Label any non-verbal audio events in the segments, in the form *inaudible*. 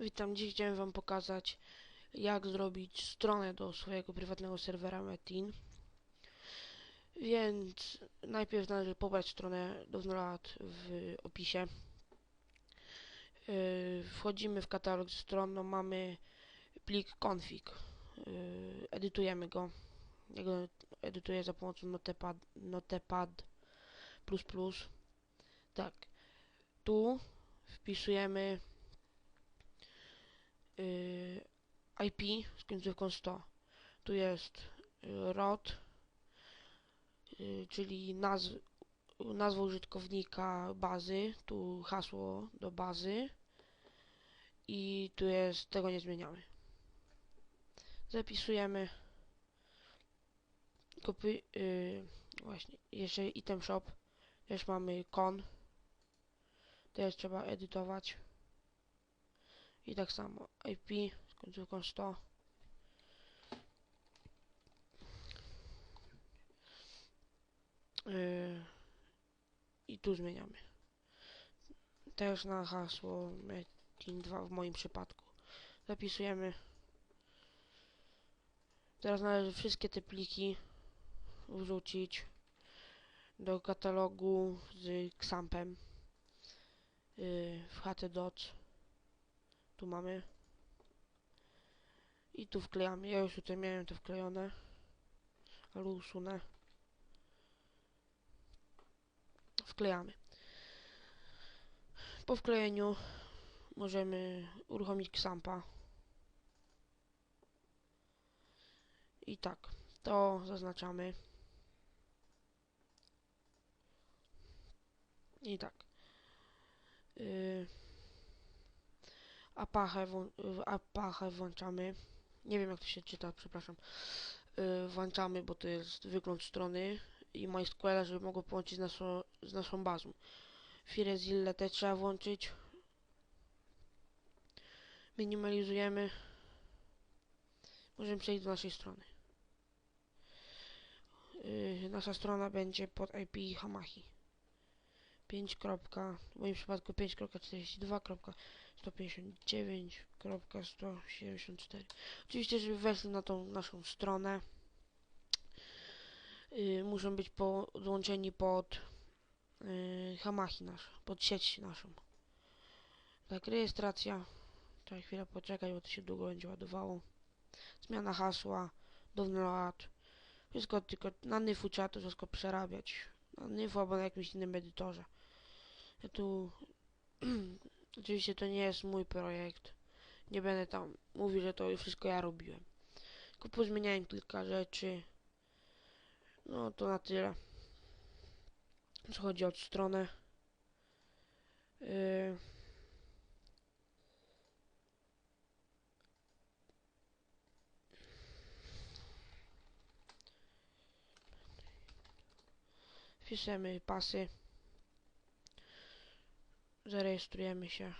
Witam, dziś chciałem wam pokazać jak zrobić stronę do swojego prywatnego serwera Metin. Więc najpierw należy pobrać stronę Download w opisie. Yy, wchodzimy w katalog stron, no mamy plik config. Yy, edytujemy go. Ja go edytuję za pomocą Notepad, Notepad++. Tak. Tu wpisujemy y, IP z końcówką 100. Tu jest y, ROT, y, czyli nazw, nazwa użytkownika bazy, tu hasło do bazy i tu jest, tego nie zmieniamy. Zapisujemy kopy, y, właśnie, jeszcze item shop, też mamy con, też trzeba edytować. I tak samo IP z końcówką 100. Yy, I tu zmieniamy. Też na hasło Metin2 w moim przypadku. Zapisujemy. Teraz należy wszystkie te pliki wrzucić do katalogu z Xampem yy, w htdoc. Tu mamy. I tu wklejamy. Ja już tutaj miałem to wklejone. Ale usunę. Wklejamy. Po wklejeniu możemy uruchomić Xampa. I tak. To zaznaczamy. I tak. Yy apachę, apachę włączamy. Nie wiem jak to się czyta, przepraszam. Yy, włączamy, bo to jest wygląd strony i MySQL, żeby mogło połączyć z naszą, z naszą bazą. Firezilla też trzeba włączyć. Minimalizujemy. Możemy przejść do naszej strony. Yy, nasza strona będzie pod IP Hamachi. 5. w moim przypadku 5.42. 159.174 Oczywiście, żeby weszli na tą naszą stronę yy, muszą być podłączeni pod yy, Hamachi nasz, pod sieć naszą. Tak, rejestracja. Trzeba chwilę poczekać, bo to się długo będzie ładowało. Zmiana hasła, download. Wszystko tylko na Nyfu trzeba to wszystko przerabiać. Na Nyfu albo na jakimś innym edytorze. Ja tu *clears throat* Oczywiście to nie jest mój projekt. Nie będę tam mówił, że to wszystko ja robiłem. Tylko pozmieniałem kilka rzeczy. No to na tyle. Co chodzi o stronę. Yy. Wpiszemy pasy. Zarejestrujemy się.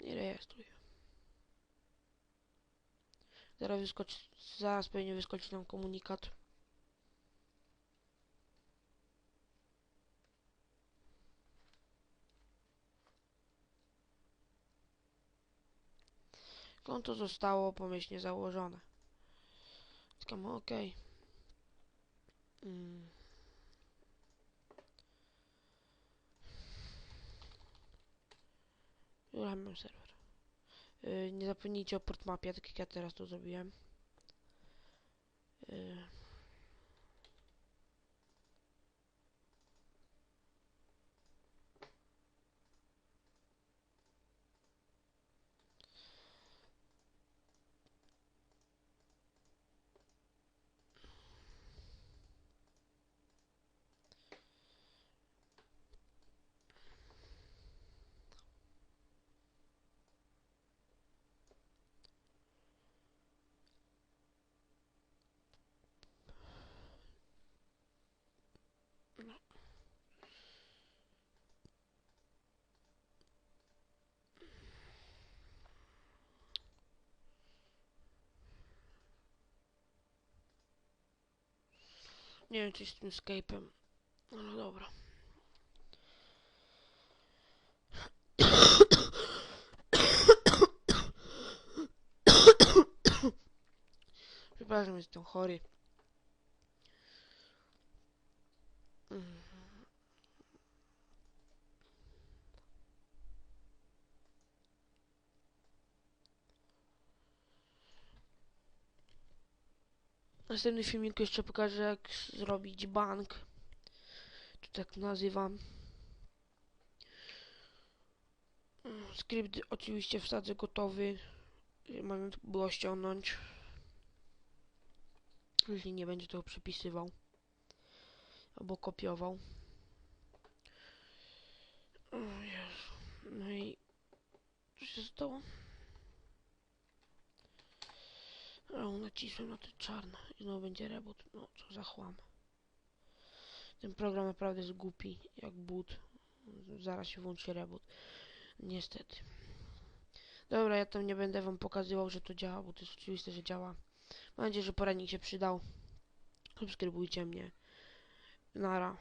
I rejestruj. Zaraz wyskoczy, zaraz pewnie wyskoczy nam komunikat. Konto zostało pomyślnie założone. Klikamy OK. Mm. Uruchamiam serwer. Yy, nie zapomnijcie o portmapie, tak jak ja teraz to zrobiłem. Yy. Nie wiem, coś z tym Skype'em. No dobra. Przepraszam, jestem chory. Mm. W następnym filmiku jeszcze pokażę jak zrobić bank. To tak nazywam. Skrypt oczywiście wsadzę gotowy. Mam było ściągnąć. Jeśli nie będzie tego przepisywał. Albo kopiował. No i co się stało? O, nacisłem na te czarne i znowu będzie reboot. No, co za chłam. Ten program naprawdę jest głupi, jak boot. Zaraz się włączy reboot. Niestety. Dobra, ja tam nie będę wam pokazywał, że to działa, bo to jest oczywiste, że działa. Mam nadzieję, że poradnik się przydał. Subskrybujcie mnie. Nara.